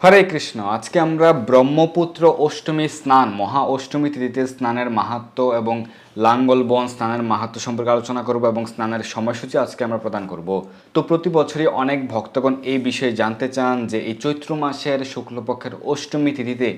হরে কৃষ্ণ, আজকে আমরা ব্রহ্মপুত্র অষ্টমী স্নান, মহা অষ্টমী তিথিতে স্নানের মাহাত্ম এবং লাঙ্গল বন স্নানের মাহাত্ম সম্পর্কে আলোচনা করব এবং স্নানের সময়সূচি আজকে আমরা প্রদান করব। তো প্রতি বছরই অনেক ভক্তগণ এই বিষয়ে জানতে চান যে এই চৈত্র মাসের শুক্লপক্ষের অষ্টমী তিথিতে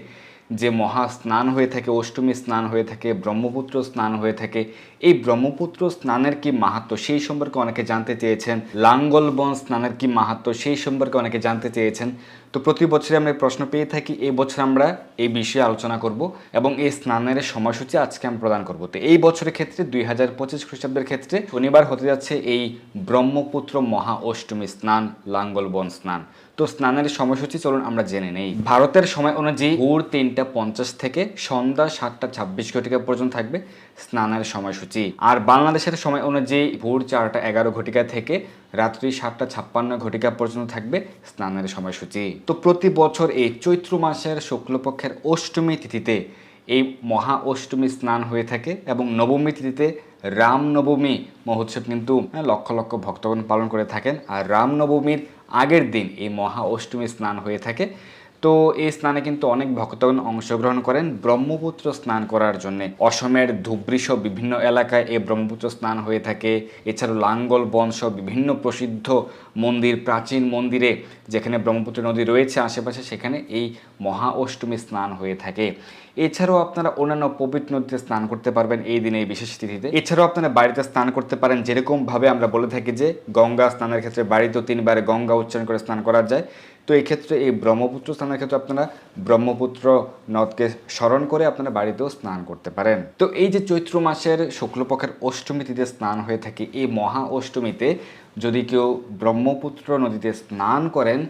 যে মহা স্নান হয়ে থাকে, অষ্টমী স্নান হয়ে থাকে, ব্রহ্মপুত্র স্নান হয়ে থাকে, এই ব্রহ্মপুত্র স্নানের কি মাহাত্ম সেই সম্পর্কে অনেকে জানতে চেয়েছেন? লাঙ্গলবন স্নানের কি মাহাত্ম সেই সম্পর্কে অনেকে জানতে চেয়েছেন? তো প্রতি বছরে আমরা প্রশ্ন পেয়ে থাকি, এই বছর আমরা এই বিষয়ে আলোচনা করব এবং এই স্নানের সময়সূচি আজকে আমি প্রদান করব। তো এই বছরের ক্ষেত্রে, দুই হাজার পঁচিশ খ্রিস্টাব্দের ক্ষেত্রে শনিবার হতে যাচ্ছে এই ব্রহ্মপুত্র মহা অষ্টমী স্নান, লাঙ্গলবন স্নান। তো স্নানের সময়সূচি চলুন আমরা জেনে নেই। ভারতের সময় অনুযায়ী ভোর তিনটা পঞ্চাশ থেকে সন্ধ্যা সাতটা ছাব্বিশ ঘটিকা পর্যন্ত থাকবে স্নানের সময়সূচি। আর বাংলাদেশের সময় অনুযায়ী ভোর চারটা এগারো ঘটিকা থেকে রাত্রি সাতটা ছাপ্পান্ন ঘটিকা পর্যন্ত থাকবে স্নানের সময়সূচি। তো প্রতি বছর এই চৈত্র মাসের শুক্লপক্ষের অষ্টমী তিথিতে এই মহা অষ্টমী স্নান হয়ে থাকে এবং নবমী তিথিতে রামনবমী মহোৎসব কিন্তু হ্যাঁ, লক্ষ লক্ষ ভক্তগণ পালন করে থাকেন। আর রামনবমীর আগের দিন এই মহা অষ্টমী স্নান হয়ে থাকে। তো এই স্নানে কিন্তু অনেক ভক্তগণ অংশগ্রহণ করেন। ব্রহ্মপুত্র স্নান করার জন্য অসমের ধুবড়ি বিভিন্ন এলাকায় এই ব্রহ্মপুত্র স্নান হয়ে থাকে। এছাড়াও লাঙ্গল বংশ বিভিন্ন প্রসিদ্ধ মন্দির প্রাচীন মন্দিরে যেখানে ব্রহ্মপুত্র নদী রয়েছে আশেপাশে সেখানে এই মহা অষ্টমী স্নান হয়ে থাকে। এছাড়াও আপনারা অন্যান্য পবিত্র নদীতে স্নান করতে পারবেন এই দিনে এই বিশেষ তিথিতে। এছাড়াও আপনারা বাড়িতে স্নান করতে পারেন যেরকম ভাবে আমরা বলে থাকি যে গঙ্গা স্নানের ক্ষেত্রে বাড়িতেও তিনবার গঙ্গা উচ্চারণ করে স্নান করা যায়। তো এই ক্ষেত্রে এই ব্রহ্মপুত্র স্নানের ক্ষেত্রে আপনারা ব্রহ্মপুত্র নদকে স্মরণ করে আপনারা বাড়িতেও স্নান করতে পারেন। তো এই যে চৈত্র মাসের শুক্লপক্ষের অষ্টমী তিথিতে স্নান হয়ে থাকে, এই মহা অষ্টমীতে যদি কেউ ব্রহ্মপুত্র নদীতে স্নান করেন,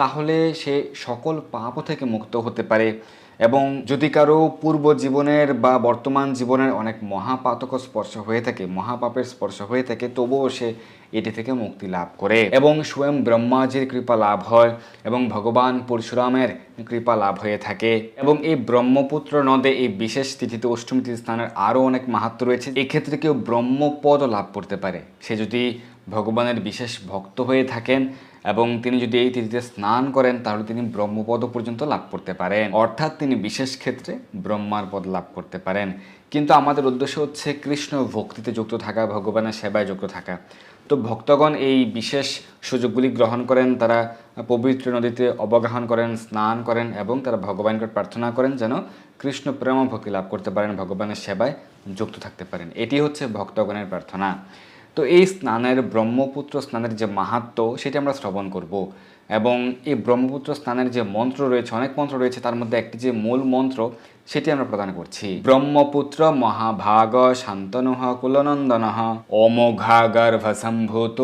তাহলে সে সকল পাপও থেকে মুক্ত হতে পারে। এবং যদি কারও পূর্ব জীবনের বা বর্তমান জীবনের অনেক মহাপাতক স্পর্শ হয়ে থাকে, মহাপাপের স্পর্শ হয়ে থাকে, তবুও সে এটি থেকে মুক্তি লাভ করে এবং স্বয়ং ব্রহ্মাজির কৃপা লাভ হয় এবং ভগবান পরশুরামের কৃপা লাভ হয়ে থাকে এবং এই ব্রহ্মপুত্র নদে এই বিশেষ তিথিতে অষ্টমী তিথি স্থানের আরও অনেক মাহাত্ম রয়েছে। এক্ষেত্রে কেউ ব্রহ্মপদ লাভ করতে পারে। সে যদি ভগবানের বিশেষ ভক্ত হয়ে থাকেন এবং তিনি যদি এই তিথিতে স্নান করেন, তাহলে তিনি ব্রহ্মপদ পর্যন্ত লাভ করতে পারেন। অর্থাৎ তিনি বিশেষ ক্ষেত্রে ব্রহ্মার পদ লাভ করতে পারেন। কিন্তু আমাদের উদ্দেশ্য হচ্ছে কৃষ্ণ ভক্তিতে যুক্ত থাকা, ভগবানের সেবায় যুক্ত থাকা। তো ভক্তগণ এই বিশেষ সুযোগগুলি গ্রহণ করেন, তারা পবিত্র নদীতে অবগাহন করেন, স্নান করেন এবং তারা ভগবানকে প্রার্থনা করেন যেন কৃষ্ণ প্রেম ভক্তি লাভ করতে পারেন, ভগবানের সেবায় যুক্ত থাকতে পারেন। এটি হচ্ছে ভক্তগণের প্রার্থনা। তো এই স্নানের ব্রহ্মপুত্র স্নানের যে মাহাত্ম, সেটি আমরা শ্রবণ করব। এবং এই ব্রহ্মপুত্র স্নানের যে মন্ত্র রয়েছে, অনেক মন্ত্র রয়েছে, তার মধ্যে একটি যে মূল মন্ত্র, সেটি আমরা প্রদান করছি। ব্রহ্মপুত্র মহাভাগ শান্তনুহ কুলনন্দন অমোঘাগর্ভ সম্ভূত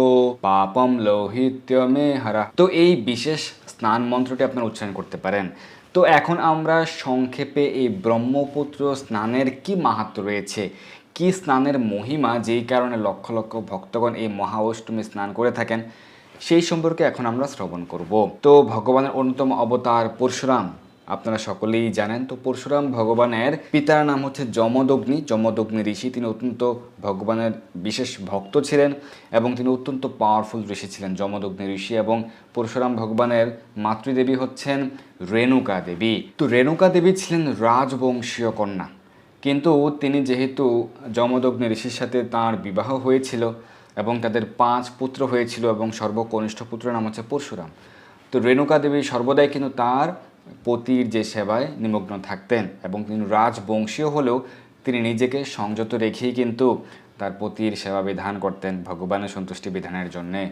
পাপম লৌহিত্য মে হরা। তো এই বিশেষ স্নান মন্ত্রটি আপনারা উচ্চারণ করতে পারেন। তো এখন আমরা সংক্ষেপে এই ব্রহ্মপুত্র স্নানের কি মাহাত্ম রয়েছে কি স্নানের মহিমা, যেই কারণে লক্ষ লক্ষ ভক্তগণ এই মহা অষ্টমী স্নান করে থাকেন, সেই সম্পর্কে এখন আমরা শ্রবণ করব। তো ভগবানের অন্যতম অবতার পরশুরাম, আপনারা সকলেই জানেন। তো পরশুরাম ভগবানের পিতার নাম হচ্ছে যমদগ্নি। যমদগ্নি ঋষি, তিনি অত্যন্ত ভগবানের বিশেষ ভক্ত ছিলেন এবং তিনি অত্যন্ত পাওয়ারফুল ঋষি ছিলেন, যমদগ্নি ঋষি। এবং পরশুরাম ভগবানের মাতৃদেবী হচ্ছেন রেণুকা দেবী। তো রেণুকা দেবী ছিলেন রাজবংশীয় কন্যা। কিন্তু তিনি যেহেতু যমদগ্নি ঋষির সাথে তার বিবাহ হয়েছিল এবং তাদের পাঁচ পুত্র হয়েছিল এবং সর্বকনিষ্ঠ পুত্রের নাম হচ্ছে পরশুরাম, তো রেণুকা দেবী সর্বদাই কিন্তু তার পতির যে সেবায় নিমগ্ন থাকতেন এবং তিনি রাজবংশীয় হলেও তিনি নিজেকে সংযত রেখেই কিন্তু তার পতির সেবা বিধান করতেন ভগবানের সন্তুষ্টি বিধানের জন্যে।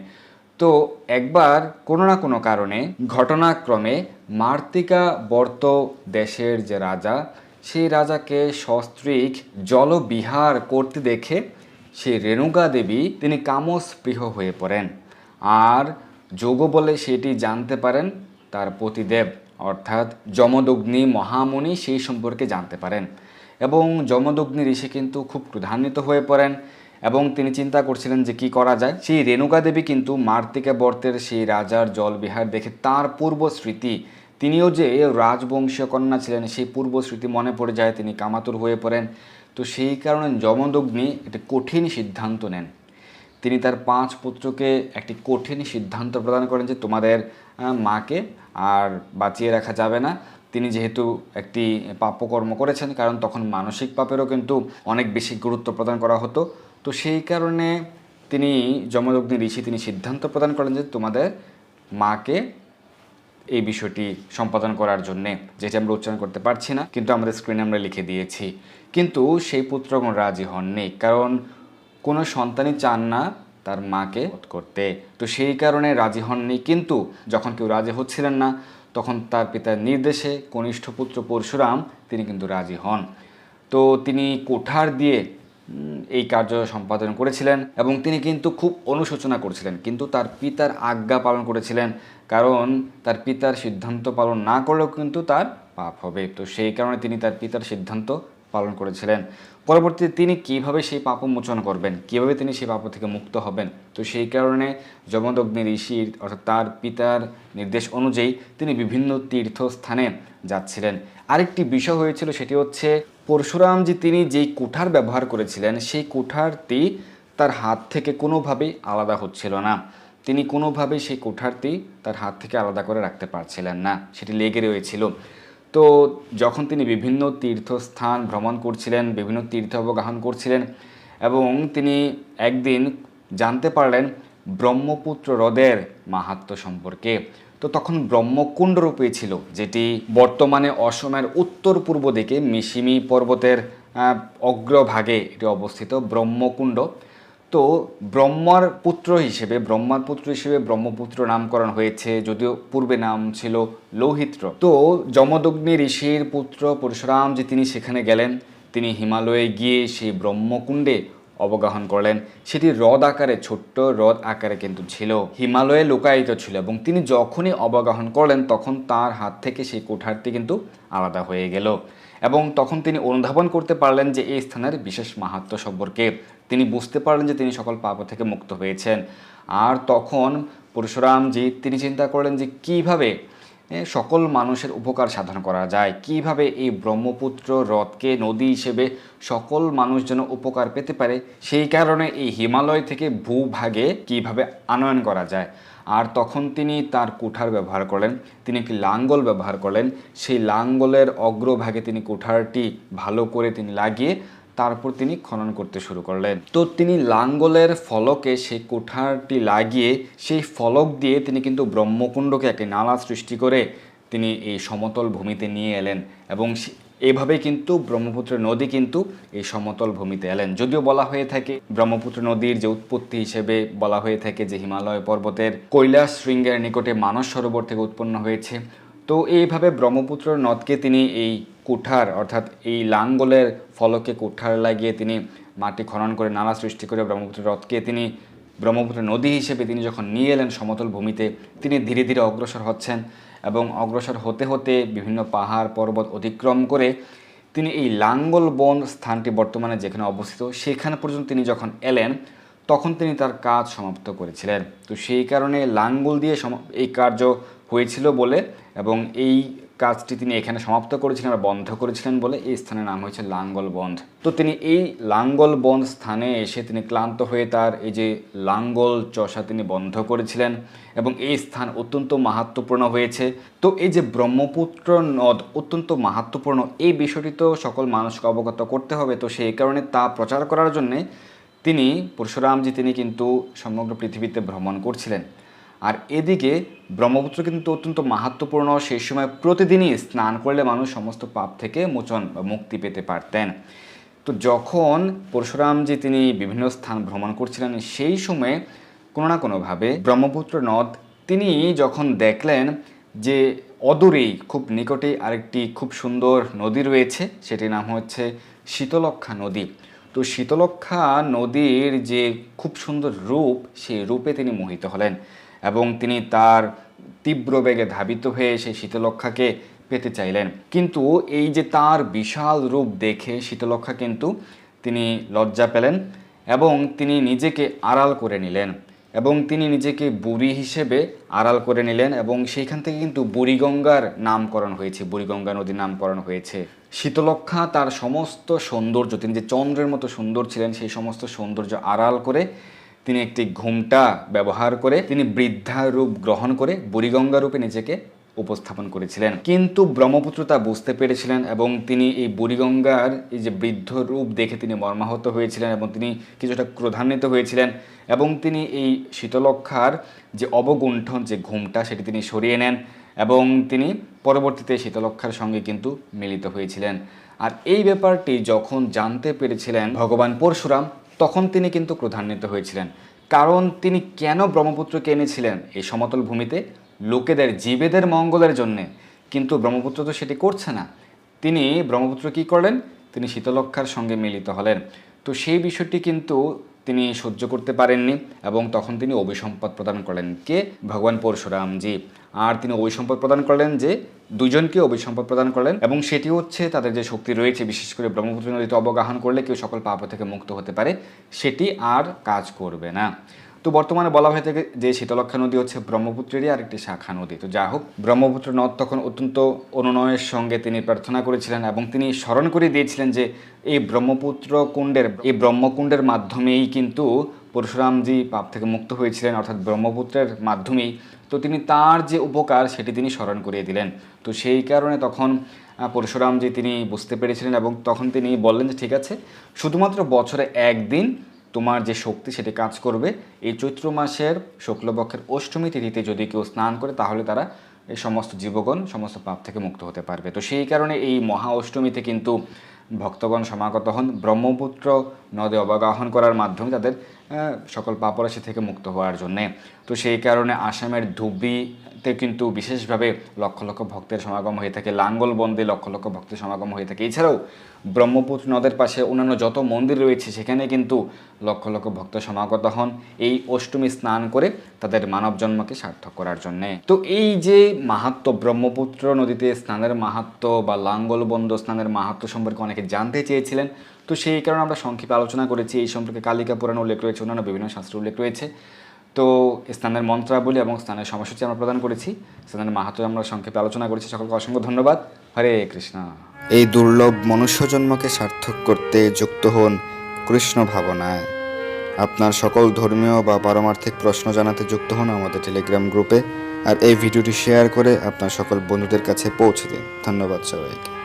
তো একবার কোনো না কোনো কারণে, ঘটনাক্রমে মার্তিকা বর্ত দেশের যে রাজা সেই রাজাকে সস্ত্রীক জলবিহার করতে দেখে সেই রেণুকা দেবী তিনি কামস্পৃহ হয়ে পড়েন। আর যোগ বলে সেটি জানতে পারেন তার পতিদেব, অর্থাৎ যমদগ্নি মহামুনি সেই সম্পর্কে জানতে পারেন। এবং যমদগ্নি ঋষি কিন্তু খুব ক্রধান্বিত হয়ে পড়েন এবং তিনি চিন্তা করছিলেন যে কি করা যায়। সেই রেণুকা দেবী কিন্তু মার্তিকা বর্তের সেই রাজার জলবিহার দেখে তার পূর্ব স্মৃতি তিনিও যে রাজবংশীয় কন্যা ছিলেন, সেই পূর্ব স্মৃতি মনে পড়ে যায়, তিনি কামাতুর হয়ে পড়েন। তো সেই কারণে যমদগ্নি একটি কঠিন সিদ্ধান্ত নেন। তিনি তার পাঁচ পুত্রকে একটি কঠিন সিদ্ধান্ত প্রদান করেন যে তোমাদের মাকে আর বাঁচিয়ে রাখা যাবে না। তিনি যেহেতু একটি পাপকর্ম করেছেন, কারণ তখন মানসিক পাপেরও কিন্তু অনেক বেশি গুরুত্ব প্রদান করা হতো। তো সেই কারণে তিনি যমদগ্নি ঋষি, তিনি সিদ্ধান্ত প্রদান করেন যে তোমাদের মাকে এই বিষয়টি সম্পাদন করার জন্যে, যেটি আমরা উচ্চারণ করতে পারছি না, কিন্তু আমাদের স্ক্রিনে আমরা লিখে দিয়েছি। কিন্তু সেই পুত্রগণ রাজি হননি, কারণ কোনো সন্তানই চান না তার মাকে করতে। তো সেই কারণে রাজি হননি, কিন্তু যখন কেউ রাজি হচ্ছিলেন না, তখন তার পিতার নির্দেশে কনিষ্ঠ পুত্র পরশুরাম, তিনি কিন্তু রাজি হন। তো তিনি কোঠার দিয়ে এই কার্য সম্পাদন করেছিলেন এবং তিনি কিন্তু খুব অনুশোচনা করেছিলেন, কিন্তু তার পিতার আজ্ঞা পালন করেছিলেন, কারণ তার পিতার সিদ্ধান্ত পালন না করলেও কিন্তু তার পাপ হবে। তো সেই কারণে তিনি তার পিতার সিদ্ধান্ত পালন করেছিলেন। পরবর্তীতে তিনি কীভাবে সেই পাপ মোচন করবেন, কীভাবে তিনি সেই পাপ থেকে মুক্ত হবেন, তো সেই কারণে যমদগ্নি ঋষির অর্থাৎ তার পিতার নির্দেশ অনুযায়ী তিনি বিভিন্ন তীর্থস্থানে যাচ্ছিলেন। আরেকটি বিষয় হয়েছিল, সেটি হচ্ছে পরশুরাম যে তিনি যেই কুঠার ব্যবহার করেছিলেন, সেই কুঠারটি তার হাত থেকে কোনোভাবেই আলাদা হচ্ছিল না। তিনি কোনোভাবেই সেই কুঠারটি তার হাত থেকে আলাদা করে রাখতে পারছিলেন না। সেটি লেগে রয়েছিল। তো যখন তিনি বিভিন্ন তীর্থস্থান ভ্রমণ করছিলেন, বিভিন্ন তীর্থ অবগাহন করছিলেন এবং তিনি একদিন জানতে পারলেন ব্রহ্মপুত্র হ্রদের মাহাত্ম্য সম্পর্কে। তো তখন ব্রহ্মকুণ্ড রূপে ছিল, যেটি বর্তমানে অসমের উত্তর পূর্ব দিকে মিশিমি পর্বতের অগ্রভাগে এটি অবস্থিত ব্রহ্মকুণ্ড। তো ব্রহ্মার পুত্র হিসেবে, ব্রহ্মার পুত্র হিসেবে ব্রহ্মপুত্র নামকরণ হয়েছে, যদিও পূর্বে নাম ছিল লৌহিত্র। তো যমদগ্নি ঋষির পুত্র পরশুরাম যে তিনি সেখানে গেলেন, তিনি হিমালয়ে গিয়ে সেই ব্রহ্মকুণ্ডে অবগাহন করলেন। সেটি হ্রদ আকারে ছোট্ট হ্রদ আকারে কিন্তু ছিল। হিমালয়ে লোকায়িত ছিল এবং তিনি যখনই অবগাহন করলেন তখন তার হাত থেকে সেই কোঠারটি কিন্তু আলাদা হয়ে গেল এবং তখন তিনি অনুধাবন করতে পারলেন যে এই স্থানের বিশেষ মাহাত্ম্য সম্পর্কে। তিনি বুঝতে পারলেন যে তিনি সকল পাপ থেকে মুক্ত হয়েছেন। আর তখন পরশুরামজি তিনি চিন্তা করলেন যে কীভাবে সকল মানুষের উপকার সাধন করা যায়। কীভাবে এই ব্রহ্মপুত্র হ্রদকে নদী হিসেবে সকল মানুষ যেন উপকার পেতে পারে, সেই কারণে এই হিমালয় থেকে ভূভাগে কীভাবে আনয়ন করা যায়। আর তখন তিনি তার কুঠার ব্যবহার করলেন, তিনি একটি লাঙ্গল ব্যবহার করলেন। সেই লাঙ্গলের অগ্রভাগে তিনি কুঠারটি ভালো করে তিনি লাগিয়ে তারপর তিনি খনন করতে শুরু করলেন। তো তিনি লাঙ্গলের ফলকে সেই কুঠারটি লাগিয়ে সেই ফলক দিয়ে তিনি কিন্তু ব্রহ্মকুণ্ডকে একটি নালা সৃষ্টি করে তিনি এই সমতল ভূমিতে নিয়ে এলেন এবং এভাবে কিন্তু ব্রহ্মপুত্র নদী কিন্তু এই সমতল ভূমিতে এলেন। যদিও বলা হয়ে থাকে, ব্রহ্মপুত্র নদীর যে উৎপত্তি হিসেবে বলা হয়ে থাকে যে হিমালয় পর্বতের কৈলাস শৃঙ্গের নিকটে মানস সরোবর থেকে উৎপন্ন হয়েছে। তো এইভাবে ব্রহ্মপুত্র নদকে তিনি এই কুঠার, অর্থাৎ এই লাঙ্গলের ফলকে কুঠার লাগিয়ে তিনি মাটি খনন করে নালা সৃষ্টি করে ব্রহ্মপুত্র হ্রদকে তিনি ব্রহ্মপুত্র নদী হিসেবে তিনি যখন নিয়ে এলেন সমতল ভূমিতে, তিনি ধীরে ধীরে অগ্রসর হচ্ছেন এবং অগ্রসর হতে হতে বিভিন্ন পাহাড় পর্বত অতিক্রম করে তিনি এই লাঙ্গল বন স্থানটি বর্তমানে যেখানে অবস্থিত সেখানে পর্যন্ত তিনি যখন এলেন, তখন তিনি তার কাজ সমাপ্ত করেছিলেন। তো সেই কারণে লাঙ্গল দিয়ে এই কার্য হয়েছিল বলে এবং এই কাজটি তিনি এখানে সমাপ্ত করেছিলেন বা বন্ধ করেছিলেন বলে এই স্থানের নাম হয়েছে লাঙ্গল বন্ধ। তো তিনি এই লাঙ্গল বন্ধ স্থানে এসে তিনি ক্লান্ত হয়ে তার এই যে লাঙ্গল চষা তিনি বন্ধ করেছিলেন এবং এই স্থান অত্যন্ত মাহাত্ম্যপূর্ণ হয়েছে। তো এই যে ব্রহ্মপুত্র নদ অত্যন্ত মাহাত্ম্যপূর্ণ, এই বিষয়টি তো সকল মানুষকে অবগত করতে হবে। তো সেই কারণে তা প্রচার করার জন্যে তিনি পরশুরামজি তিনি কিন্তু সমগ্র পৃথিবীতে ভ্রমণ করছিলেন। আর এদিকে ব্রহ্মপুত্র কিন্তু অত্যন্ত মাহাত্ম্যপূর্ণ। সেই সময় প্রতিদিনই স্নান করলে মানুষ সমস্ত পাপ থেকে মোচন বা মুক্তি পেতে পারতেন। তো যখন পরশুরামজি তিনি বিভিন্ন স্থান ভ্রমণ করছিলেন, সেই সময়ে কোনো না কোনোভাবে ব্রহ্মপুত্র নদ তিনি যখন দেখলেন যে অদূরেই খুব নিকটেই আরেকটি খুব সুন্দর নদী রয়েছে, সেটির নাম হচ্ছে শীতলক্ষা নদী। তো শীতলক্ষা নদীর যে খুব সুন্দর রূপ, সেই রূপে তিনি মোহিত হলেন। এবং তিনি তার তীব্র বেগে ধাবিত হয়ে সেই শীতলক্ষাকে পেতে চাইলেন। কিন্তু এই যে তার বিশাল রূপ দেখে শীতলক্ষা কিন্তু তিনি লজ্জা পেলেন এবং তিনি নিজেকে আড়াল করে নিলেন এবং তিনি নিজেকে বুড়ি হিসেবে আড়াল করে নিলেন এবং সেইখান থেকে কিন্তু বুড়িগঙ্গার নামকরণ হয়েছে, বুড়িগঙ্গা নদীর নামকরণ হয়েছে। শীতলক্ষা তার সমস্ত সৌন্দর্য, তিনি যে চন্দ্রের মতো সুন্দর ছিলেন, সেই সমস্ত সৌন্দর্য আড়াল করে তিনি একটি ঘুমটা ব্যবহার করে তিনি বৃদ্ধা রূপ গ্রহণ করে বুড়িগঙ্গা রূপে নিজেকে উপস্থাপন করেছিলেন। কিন্তু ব্রহ্মপুত্র তা বুঝতে পেরেছিলেন এবং তিনি এই বুড়িগঙ্গার এই যে বৃদ্ধ রূপ দেখে তিনি মর্মাহত হয়েছিলেন এবং তিনি কিছুটা ক্রোধান্বিত হয়েছিলেন এবং তিনি এই শীতলক্ষার যে অবগুণ্ঠন, যে ঘুমটা সেটি তিনি সরিয়ে নেন এবং তিনি পরবর্তীতে শীতলক্ষার সঙ্গে কিন্তু মিলিত হয়েছিলেন। আর এই ব্যাপারটি যখন জানতে পেরেছিলেন ভগবান পরশুরাম তখন তিনি কিন্তু ক্রোধান্বিত হয়েছিলেন। কারণ তিনি কেন ব্রহ্মপুত্রকে এনেছিলেন? এই সমতল ভূমিতে লোকেদের, জীবেদের মঙ্গলের জন্যে। কিন্তু ব্রহ্মপুত্র তো সেটি করছে না। তিনি ব্রহ্মপুত্র কি করলেন? তিনি শীতলক্ষার সঙ্গে মিলিত হলেন। তো সেই বিষয়টি কিন্তু তিনি সহ্য করতে পারেননি এবং তখন তিনি অভিসম্পদ প্রদান করলেন। কে? ভগবান পরশুরামজি। আর তিনি অভিসম্পদ প্রদান করলেন যে দুজনকে অভিসম্পদ প্রদান করলেন এবং সেটি হচ্ছে তাদের যে শক্তি রয়েছে, বিশেষ করে ব্রহ্মপুত্র নদীতে অবগাহন করলে কেউ সকল পাপ থেকে মুক্ত হতে পারে, সেটি আর কাজ করবে না। তো বর্তমানে বলা হয়ে থাকে যে শীতলক্ষা নদী হচ্ছে ব্রহ্মপুত্রেরই আরেকটি শাখা নদী। তো যা হোক, ব্রহ্মপুত্র নদ তখন অত্যন্ত অনুনয়ের সঙ্গে তিনি প্রার্থনা করেছিলেন এবং তিনি স্মরণ করে দিয়েছিলেন যে এই ব্রহ্মপুত্র কুণ্ডের, এই ব্রহ্মকুণ্ডের মাধ্যমেই কিন্তু পরশুরামজি পাপ থেকে মুক্ত হয়েছিলেন, অর্থাৎ ব্রহ্মপুত্রের মাধ্যমেই। তো তিনি তার যে উপকার সেটি তিনি স্মরণ করিয়ে দিলেন। তো সেই কারণে তখন পরশুরামজি তিনি বুঝতে পেরেছিলেন এবং তখন তিনি বললেন যে, ঠিক আছে, শুধুমাত্র বছরে একদিন তোমার যে শক্তি সেটি কাজ করবে। এই চৈত্র মাসের শুক্লপক্ষের অষ্টমী তিথিতে যদি কেউ স্নান করে, তাহলে তারা এই সমস্ত জীবগণ, সমস্ত পাপ থেকে মুক্ত হতে পারবে। তো সেই কারণে এই মহা অষ্টমীতে কিন্তু ভক্তগণ সমাগত হন। ব্রহ্মপুত্র নদে অবগাহন করার মাধ্যমে তাদের সকল পাপরাশি থেকে মুক্ত হওয়ার জন্যে। তো সেই কারণে আসামের ধুবড়িতে কিন্তু বিশেষভাবে লক্ষ লক্ষ ভক্তের সমাগম হয়ে থাকে লাঙ্গলবন্দে লক্ষ লক্ষ ভক্তের সমাগম হয়ে থাকে। এছাড়াও ব্রহ্মপুত্র নদের পাশে অন্যান্য যত মন্দির রয়েছে, সেখানে কিন্তু লক্ষ লক্ষ ভক্ত সমাগত হন। এই অষ্টমী স্নান করে তাদের মানব জন্মকে সার্থক করার জন্যে। তো এই যে মাহাত্ম ব্রহ্মপুত্র নদীতে স্নানের মাহাত্ম বা লাঙ্গলবন্দ স্নানের মাহাত্ম সম্পর্কে অনেকে জানতে চেয়েছিলেন। তো সেই কারণে আমরা সংক্ষেপে আলোচনা করেছি। এই সম্পর্কে কালিকা পুরাণ উল্লেখ রয়েছে, অন্যান্য বিভিন্ন শাস্ত্র উল্লেখ রয়েছে। তো স্থানের মন্ত্রাবলী এবং স্থানের সময়সূচি আমরা প্রদান করেছি। স্থানের মাহাত্ম আমরা সংক্ষেপে আলোচনা করেছি। সকলকে অসংখ্য ধন্যবাদ। হরে কৃষ্ণ। এই দুর্লভ মনুষ্য জন্মকে সার্থক করতে যুক্ত হন কৃষ্ণ ভাবনায়। আপনার সকল ধর্মীয় বা পারমার্থিক প্রশ্ন জানাতে যুক্ত হন আমাদের টেলিগ্রাম গ্রুপে। আর এই ভিডিওটি শেয়ার করে আপনার সকল বন্ধুদের কাছে পৌঁছে দিন। ধন্যবাদ সবাইকে।